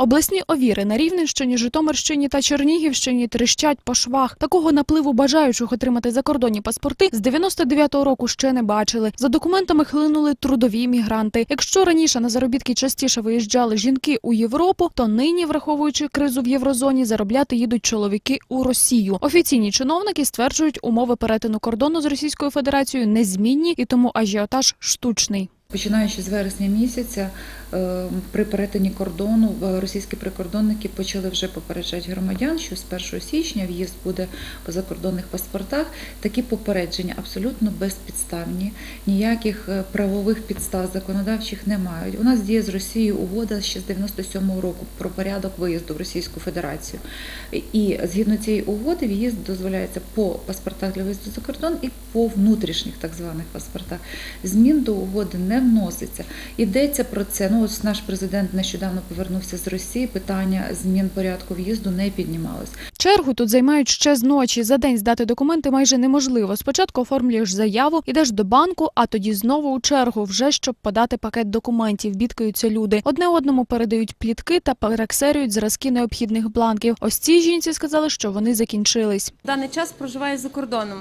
Обласні овіри на Рівненщині, Житомирщині та Чернігівщині тріщать по швах. Такого напливу бажаючих отримати закордонні паспорти з 99-го року ще не бачили. За документами хлинули трудові мігранти. Якщо раніше на заробітки частіше виїжджали жінки у Європу, то нині, враховуючи кризу в єврозоні, заробляти їдуть чоловіки у Росію. Офіційні чиновники стверджують, умови перетину кордону з Російською Федерацією незмінні і тому ажіотаж штучний. Починаючи з вересня місяця, е, при перетині кордону е, російські прикордонники почали вже попереджати громадян, що з 1 січня в'їзд буде по закордонних паспортах. Такі попередження абсолютно безпідставні, ніяких е, правових підстав законодавчих не мають. У нас діє з Росією угода ще з 97-го року про порядок виїзду в Російську Федерацію. І згідно цієї угоди в'їзд дозволяється по паспортах для виїзду за кордон і по внутрішніх так званих паспортах. Змін до угоди не вноситься. Йдеться про це. Ну, ось наш президент нещодавно повернувся з Росії. Питання змін порядку в'їзду не піднімалось. Чергу тут займають ще з ночі. За день здати документи майже неможливо. Спочатку оформлюєш заяву, ідеш до банку, а тоді знову у чергу, вже щоб подати пакет документів. Бідкаються люди. Одне одному передають плітки та перексерюють зразки необхідних бланків. Ось цій жінці сказали, що вони закінчились. В даний час проживаю за кордоном.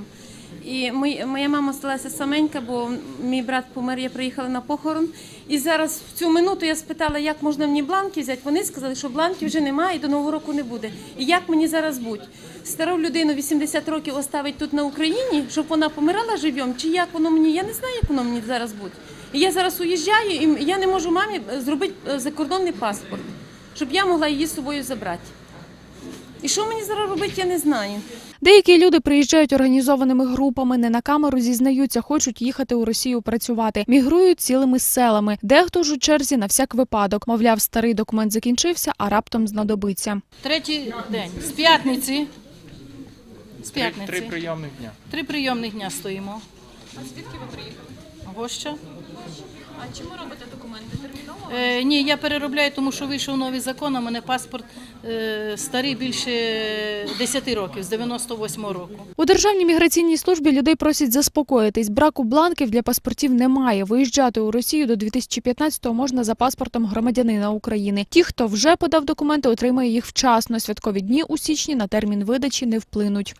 І моя мама сталася саменька, бо мій брат помер, я приїхала на похорон. І зараз в цю минуту я спитала, як можна мені бланки взяти. Вони сказали, що бланків вже немає і до нового року не буде. І як мені зараз бути? Стару людину 80 років оставить тут на Україні, щоб вона помирала живьом, чи як воно мені? Я не знаю, як воно мені зараз буде. І я зараз уїжджаю, і я не можу мамі зробити е, закордонний паспорт, щоб я могла її з собою забрати. І що мені зараз робити, я не знаю. Деякі люди приїжджають організованими групами, не на камеру зізнаються, хочуть їхати у Росію працювати. Мігрують цілими селами. Дехто ж у черзі на всяк випадок. Мовляв, старий документ закінчився, а раптом знадобиться. Третій день. З п'ятниці. З Три, п'ятниці. три прийомних дня. Три прийомних дня стоїмо. А звідки ви приїхали? Гоща. А чому робите документи терміново? Е, ні, я переробляю, тому що вийшов новий закон, а мене паспорт е, старий більше 10 років, з 98-го року. У державній міграційній службі людей просять заспокоїтись. Браку бланків для паспортів немає. Виїжджати у Росію до 2015-го можна за паспортом громадянина України. Ті, хто вже подав документи, отримає їх вчасно. Святкові дні у січні на термін видачі не вплинуть.